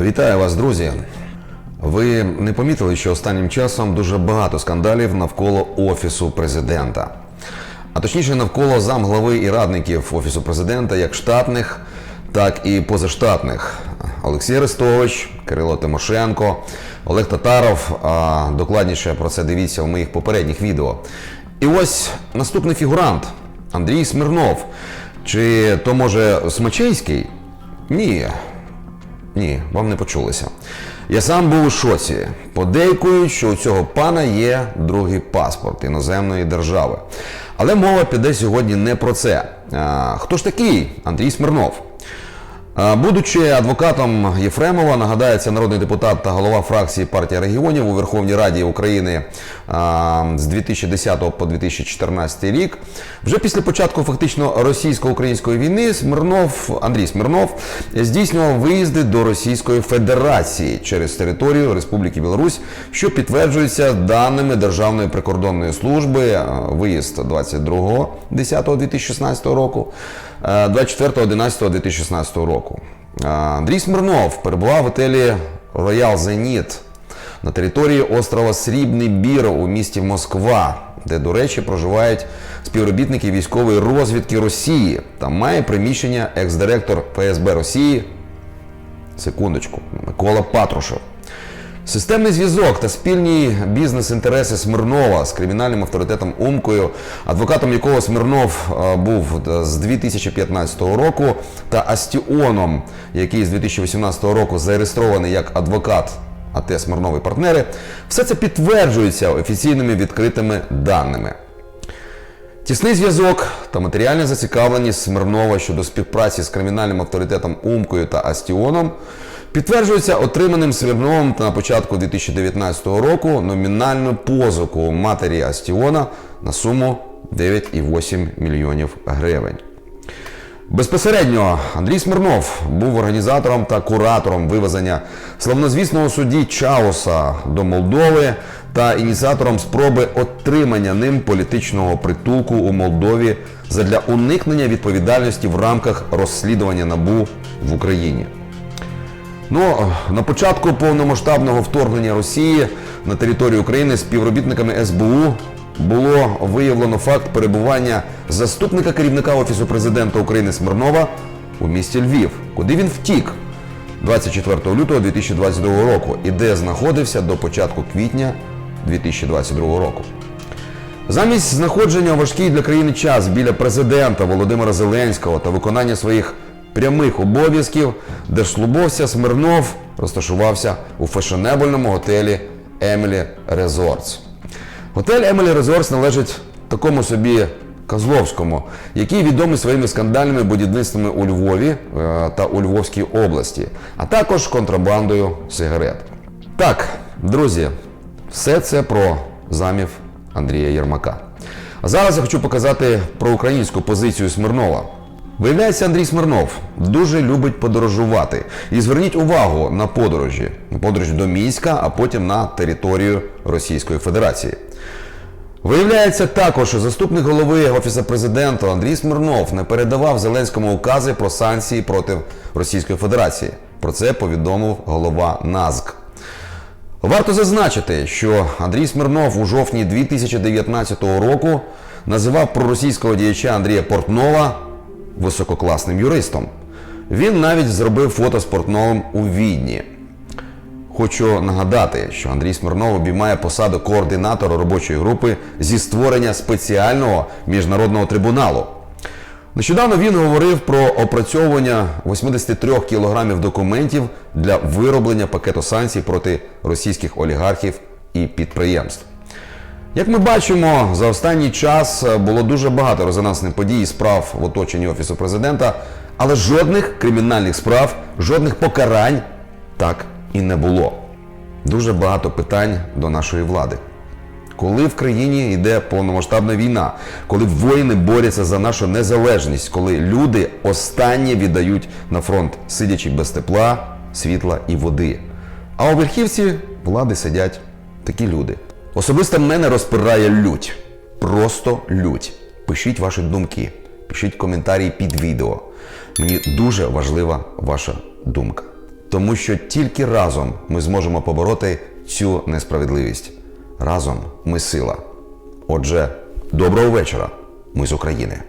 Вітаю вас, друзі. Ви не помітили, що останнім часом дуже багато скандалів навколо офісу президента, а точніше навколо замглави і радників офісу президента, як штатних, так і позаштатних. Олексій Арестович, Кирило Тимошенко, Олег Татаров. А докладніше про це дивіться у моїх попередніх відео. І ось наступний фігурант Андрій Смирнов. Чи то може Смачейський? Ні, ні, вам не почулося. Я сам був у шоці. Подейкують, що у цього пана є другий паспорт іноземної держави. Але мова піде сьогодні не про це. А, хто ж такий Андрій Смирнов? Будучи адвокатом Єфремова, нагадається народний депутат та голова фракції партії регіонів у Верховній Раді України з 2010 по 2014 рік. Вже після початку фактично російсько-української війни Смирнов Андрій Смирнов здійснював виїзди до Російської Федерації через територію Республіки Білорусь, що підтверджується даними Державної прикордонної служби. Виїзд 22.10.2016 року. 24.11.2016 року. Андрій Смирнов перебував в готелі Royal Zenit на території острова Срібний Бір у місті Москва, де, до речі, проживають співробітники військової розвідки Росії. Там має приміщення екс-директор ФСБ Росії. Секундочку, Микола Патрушев. Системний зв'язок та спільні бізнес-інтереси Смирнова з кримінальним авторитетом Умкою, адвокатом якого Смирнов е, був з 2015 року, та Астіоном, який з 2018 року зареєстрований як адвокат АТ Смирнов і партнери, все це підтверджується офіційними відкритими даними. Тісний зв'язок та матеріальна зацікавленість Смирнова щодо співпраці з кримінальним авторитетом Умкою та Астіоном підтверджується отриманим Смирновим на початку 2019 року номінальну позику матері Астіона на суму 9,8 мільйонів гривень. Безпосередньо Андрій Смирнов був організатором та куратором вивезення славнозвісного судді Чауса до Молдови та ініціатором спроби отримання ним політичного притулку у Молдові задля уникнення відповідальності в рамках розслідування НАБУ в Україні. Ну, на початку повномасштабного вторгнення Росії на територію України співробітниками СБУ було виявлено факт перебування заступника керівника Офісу президента України Смирнова у місті Львів, куди він втік 24 лютого 2022 року і де знаходився до початку квітня 2022 року. Замість знаходження у важкий для країни час біля президента Володимира Зеленського та виконання своїх прямих обов'язків, держслужбовця Смирнов розташувався у фешенебельному готелі Емілі Резортс. Готель Емілі Резортс належить такому собі Козловському, який відомий своїми скандальними будівництвами у Львові е, та у Львовській області, а також контрабандою сигарет. Так, друзі, все це про замів Андрія Єрмака. А зараз я хочу показати про українську позицію Смирнова. Виявляється, Андрій Смирнов дуже любить подорожувати. І зверніть увагу на подорожі. Подорож до Мінська, а потім на територію Російської Федерації. Виявляється також, що заступник голови Офісу президента Андрій Смирнов не передавав Зеленському укази про санкції проти Російської Федерації. Про це повідомив голова НАЗК. Варто зазначити, що Андрій Смирнов у жовтні 2019 року називав проросійського діяча Андрія Портнова висококласним юристом. Він навіть зробив фото з Портновим у Відні. Хочу нагадати, що Андрій Смирнов обіймає посаду координатора робочої групи зі створення спеціального міжнародного трибуналу. Нещодавно він говорив про опрацьовування 83 кілограмів документів для вироблення пакету санкцій проти російських олігархів і підприємств. Як ми бачимо, за останній час було дуже багато резонансних подій і справ в оточенні Офісу президента, але жодних кримінальних справ, жодних покарань так і не було. Дуже багато питань до нашої влади. Коли в країні йде повномасштабна війна, коли воїни борються за нашу незалежність, коли люди останнє віддають на фронт, сидячи без тепла, світла і води. А у верхівці влади сидять такі люди. Особисто мене розпирає лють. Просто лють. Пишіть ваші думки, пишіть коментарі під відео. Мені дуже важлива ваша думка. Тому що тільки разом ми зможемо побороти цю несправедливість. Разом ми сила. Отже, доброго вечора. Ми з України.